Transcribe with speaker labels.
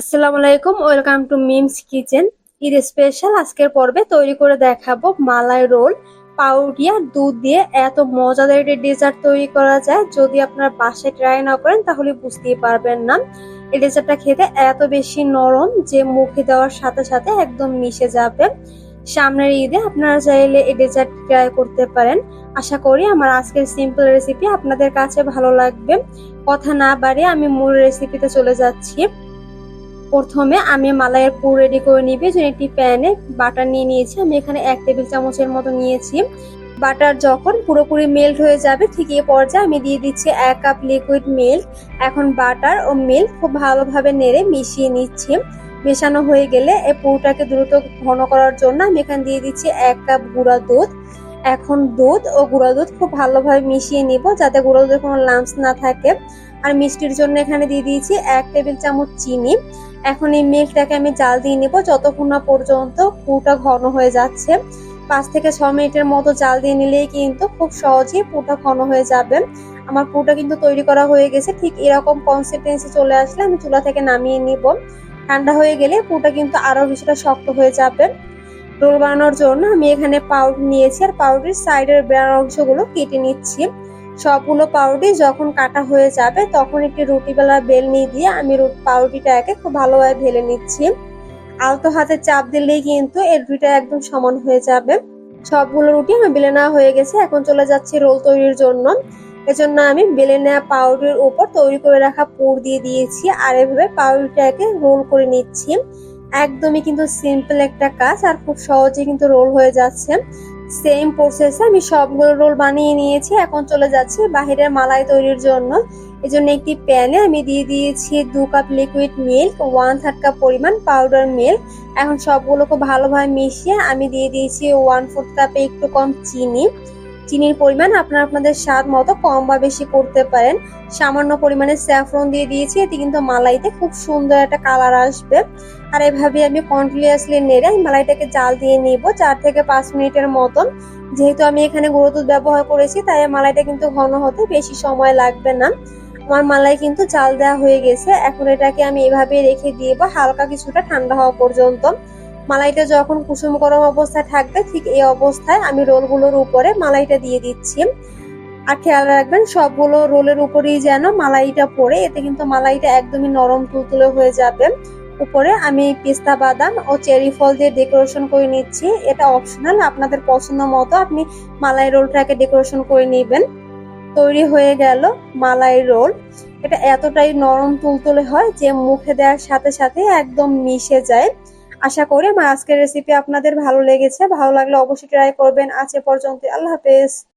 Speaker 1: আসসালামু আলাইকুম, welcome to Mim's kitchen. Eid special, আজকের পর্বে তৈরি করে দেখাবো মালাই রোল আর দুধ দিয়ে এত মজাদার একটি ডেজার্ট তৈরি করা যায়। যদি আপনার বাসায় ট্রাই না করেন, তাহলে বুঝতেই পারবেন না। এই ডেজার্টটা খেতে এত বেশি নরম যে মুখে দেওয়ার সাথে সাথে একদম মিশে যাবে। সামনের ঈদে আপনারা চাইলে এই ডেজার্ট ট্রাই করতে পারেন। আশা করি আমার আজকের সিম্পল রেসিপি আপনাদের কাছে ভালো লাগবে। কথা না বাড়িয়ে আমি মূল রেসিপিতে চলে যাচ্ছি। প্রথমে আমি মালাইয়ের পুর রেডি করে নিবি যে একটি প্যানে বাটার নিয়ে নিয়েছি, আমি এখানে এক টেবিল চামচের মতো নিয়েছি। বাটার যখন পুরোপুরি মেল্ট হয়ে যাবে, ঠিক এই পর্যায়ে আমি দিয়ে দিচ্ছি এক কাপ লিকুইড মিল্ক এখন বাটার ও মিল্ক খুব ভালোভাবে নেড়ে মিশিয়ে নিচ্ছি। মেশানো হয়ে গেলে এই পুরোটাকে দ্রুত ঘন করার জন্য আমি এখানে দিয়ে দিচ্ছি এক কাপ গুঁড়া দুধ। এখন দুধ ও গুঁড়া দুধ খুব ভালোভাবে মিশিয়ে নিব, যাতে গুঁড়া দুধে কোনো লাম্পস না থাকে। আর মিষ্টির জন্য এখানে দিয়ে দিয়েছি এক টেবিল চামচ চিনি। এখন এই মিল্কটাকে আমি জাল দিয়ে নেব। যতক্ষণ না পর্যন্ত পুরোটা ঘন হয়ে যাচ্ছে, পাঁচ থেকে ছ মিনিটের মতো জাল দিয়ে নিলেই কিন্তু খুব সহজেই পুরোটা ঘন হয়ে যাবে। আমার পুরোটা কিন্তু তৈরি করা হয়ে গেছে। ঠিক এরকম কনসিস্টেন্সি চলে আসলে আমি চুলা থেকে নামিয়ে নিব। ঠান্ডা হয়ে গেলে পুরোটা কিন্তু আরও কিছুটা শক্ত হয়ে যাবে। রোল বানানোর জন্য আমি এখানে পাউডার নিয়েছি আর পাউডারের সাইডের বেড়ার অংশগুলো কেটে নিচ্ছি। সবগুলো পাউরুটি যখন কাটা হয়ে যাবে, তখন একটি রুটি বেলা বেল নিয়ে দিয়ে আমি পাউরুটিটাকে খুব ভালোভাবে ঢেলে নিচ্ছি। আলতো হাতে চাপ দিলেই কিন্তু এর রুটিটা একদম সমান হয়ে যাবে। সবগুলো রুটি আমি বেলে নেওয়া হয়ে গেছে, এখন চলে যাচ্ছি রোল তৈরির জন্য। এজন্য আমি বেলে নেওয়া পাউরুটির উপর তৈরি করে রাখা পুর দিয়ে দিয়েছি আর এভাবে পাউরুটিটাকে রোল করে নিচ্ছি। একদমই কিন্তু সিম্পল একটা কাজ আর খুব সহজে কিন্তু রোল হয়ে যাচ্ছে। সেম প্রসেসে আমি সবগুলো রোল বানিয়ে নিয়েছি। এখন চলে যাচ্ছে বাহিরের মালাই তৈরির জন্য। এই জন্য একটি প্যানে আমি দিয়ে দিয়েছি দু cup liquid milk one third cup পরিমাণ পাউডার মিল্ক এখন সবগুলোকে ভালোভাবে মিশিয়ে আমি দিয়ে দিয়েছি ওয়ান ফোর্থ কাপে একটু কম চিনি। চিনির পরিমাণ আপনারা আপনাদের স্বাদ মতো কম বা বেশি করতে পারেন। সামান্য পরিমাণে স্যাফরন দিয়ে দিয়েছি, এতে কিন্তু মালাইতে খুব সুন্দর একটা কালার আসবে। আর এভাবে আমি কন্টিনিউয়াসলি নেড়ে আমি মালাইটাকে জাল দিয়ে নিব চার থেকে পাঁচ মিনিটের মতন। যেহেতু আমি এখানে গুঁড়ো দুধ ব্যবহার করেছি, তাই মালাইটা কিন্তু ঘন হতে বেশি সময় লাগবে না। আমার মালাই কিন্তু চাল দেওয়া হয়ে গেছে, এখন এটাকে আমি এভাবে রেখে দিয়ে বা হালকা কিছুটা ঠান্ডা হওয়া পর্যন্ত মালাইটা যখন কুসুম গরম অবস্থায় থাকবে, ঠিক এই অবস্থায় আমি রোলগুলোর উপরে মালাইটা দিয়ে দিচ্ছি। আর খেয়াল রাখবেন, সবগুলো রোলের উপরেই যেন মালাইটা পড়ে, এতে কিন্তু মালাইটা একদমই নরম তুলতুলে হয়ে যাবে। উপরে আমি পিস্তা বাদাম ও চেরি ফল দিয়ে ডেকোরেশন করে নিচ্ছি। এটা অপশনাল, আপনাদের পছন্দ মতো আপনি মালাই রোলটাকে ডেকোরেশন করে নেবেন। তৈরি হয়ে গেল মালাই রোল। এটা এতটাই নরম তুলতুলে হয় যে মুখে দেওয়ার সাথে সাথে একদম মিশে যায়। আশা করি আমার আজকের রেসিপি আপনাদের ভালো লেগেছে। ভালো লাগলে অবশ্যই ট্রাই করবেন। আজ এ পর্যন্ত আল্লাহ হাফেজ।